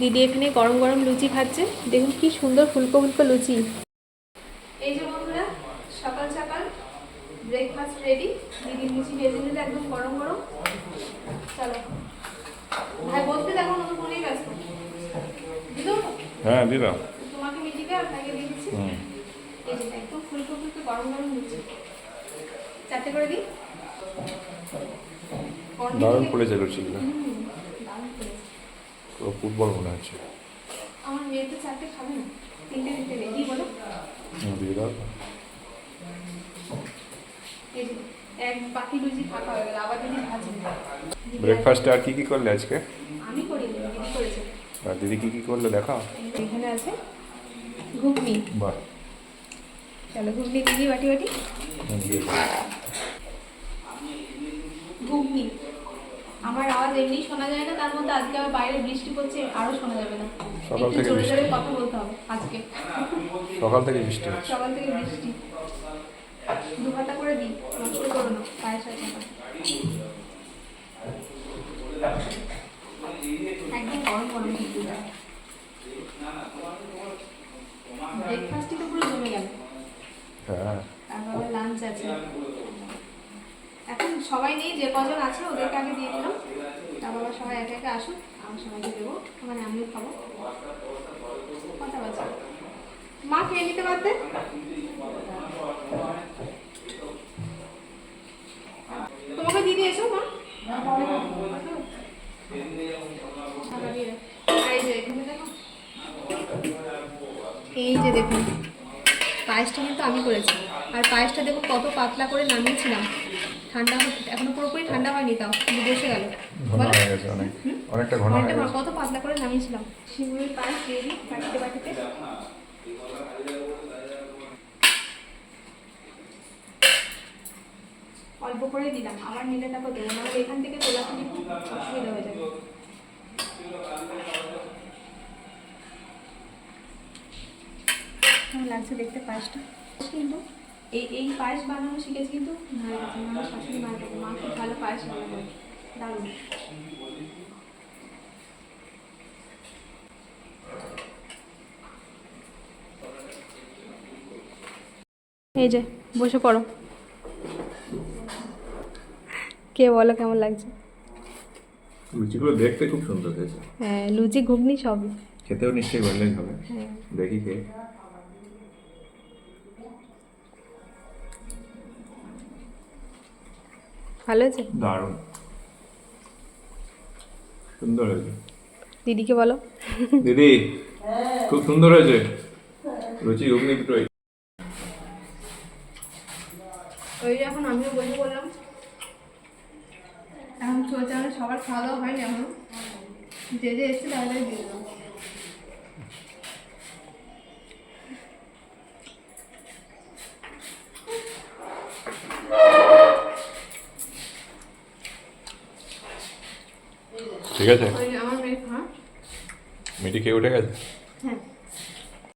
দিদি এখানে গরম গরম লুচি খাচ্ছে। দেখুন কি সুন্দর ফুলকো ফুলকো লুচি। এই যে বন্ধুরা সকাল সকাল ব্রেকফাস্ট রেডি দিদি লুচি ভেজে নিলে একদম গরম গরম। চলো। ভাই বলতে দেখো আমি ফোনেই ব্যস্ত। দিদু হ্যাঁ দিলাম। তোমাকে মিটিকে আর ভাইকে দিয়ে দিচ্ছি। হুম। এই যে একদম ফুলকো ফুলকো গরম গরম লুচি। চারটে করে দিই। গরম দারুণ পড়েছে লুচিগুলো। পুরো ফুটবল মনে হচ্ছে আমার মেয়ে তো চারটে খাবে না। তিনটে তিনটে বলো? দিয়ে দাও। এক বাকি লুচি ফাঁকা হয়ে গেল আবার দিদি ভাজি ব্রেকফাস্টে আর কি কি করলে আজকে? আমি করি দিদি করেছে। আর দিদি কি কি করলে এখানে আছে ঘুগনি। বাহ। চলো ঘুগনি দিদি বাটি বাটি হুম, দিয়ে দাও। ঘুগনি আমার আওয়াজ এমনি শোনা যায় না তার মধ্যে আজকে আবার বাইরে বৃষ্টি পড়ছে আরও শোনা যাবে না। সকাল থেকে জোরে বৃষ্টি। জোরে কথা বলতে হবে আজকে। সকাল থেকে বৃষ্টি সকাল থেকে বৃষ্টি। দু হাতা করে দিই নষ্ট করো না আছে আমার। একদম গরম গরম ব্রেকফাস্টই তো পুরো জমে গেল। হ্যাঁ। তারপর লাঞ্চ আছে। এখন সবাই নেই যে কজন আছে ওদেরকে আগে দিয়ে দিলাম। সবাই একে একা আসুক আমার সবাইকে দেবো। মানে আমিও খাব। কথা বলছি? মা খেয়ে নিতে পারতে? তোমাকে দিয়ে দিয়েছ মা? এই যে দেখুন পায়েসটা কিন্তু আমি করেছি। আর পায়েসটা দেখুন কত পাতলা করে নামিয়েছিলাম। ঠান্ডা এখনও পুরোপুরি ঠান্ডা হয়নি তাও কিন্তু বসে গেল। ঘন হয়ে গেছে অনেক অনেকটা ঘন হয়ে গেছে। কত পাতলা করে নামিয়েছিলাম। শিমুলের বাটিতে বাটিতে। অল্প করে দিলাম আবার নিলে তারপর দেবো নাহলে এখান থেকে তোলাতুলি খুব অসুবিধা হয়ে যাবে। লাগছে দেখতে পায়েসটা? কিন্তু এই এই পায়েস বানানো শিখেছি কিন্তু মায়ের কাছে আমার শাশুড়ি মায়ের কাছে মা খুব ভালো পায়েস বানানো দারুণ। এই যে বসে পড়ো। কে বলো কেমন লাগছে? লুচিগুলো দেখতে খুব সুন্দর হয়েছে। হ্যাঁ লুচি ঘুগনি সবই। খেতেও নিশ্চয়ই ভালোই হবে হ্যাঁ। দেখি কে। ভালো আছে? দারুণ। সুন্দর হয়েছে। দিদিকে বলো। দিদি খুব সুন্দর হয়েছে। লুচি ঘুগনি দুটোই। ওই যে এখন আমিও বসে বললাম এখন চলছে সবার খাওয়া দাওয়া হয়নি এখন। যে যে এসছে তাদের দিয়ে ঠিক আছে? ওই যে আমার মেয়ে খা মিটি খেয়ে উঠে গেছে? হ্যাঁ।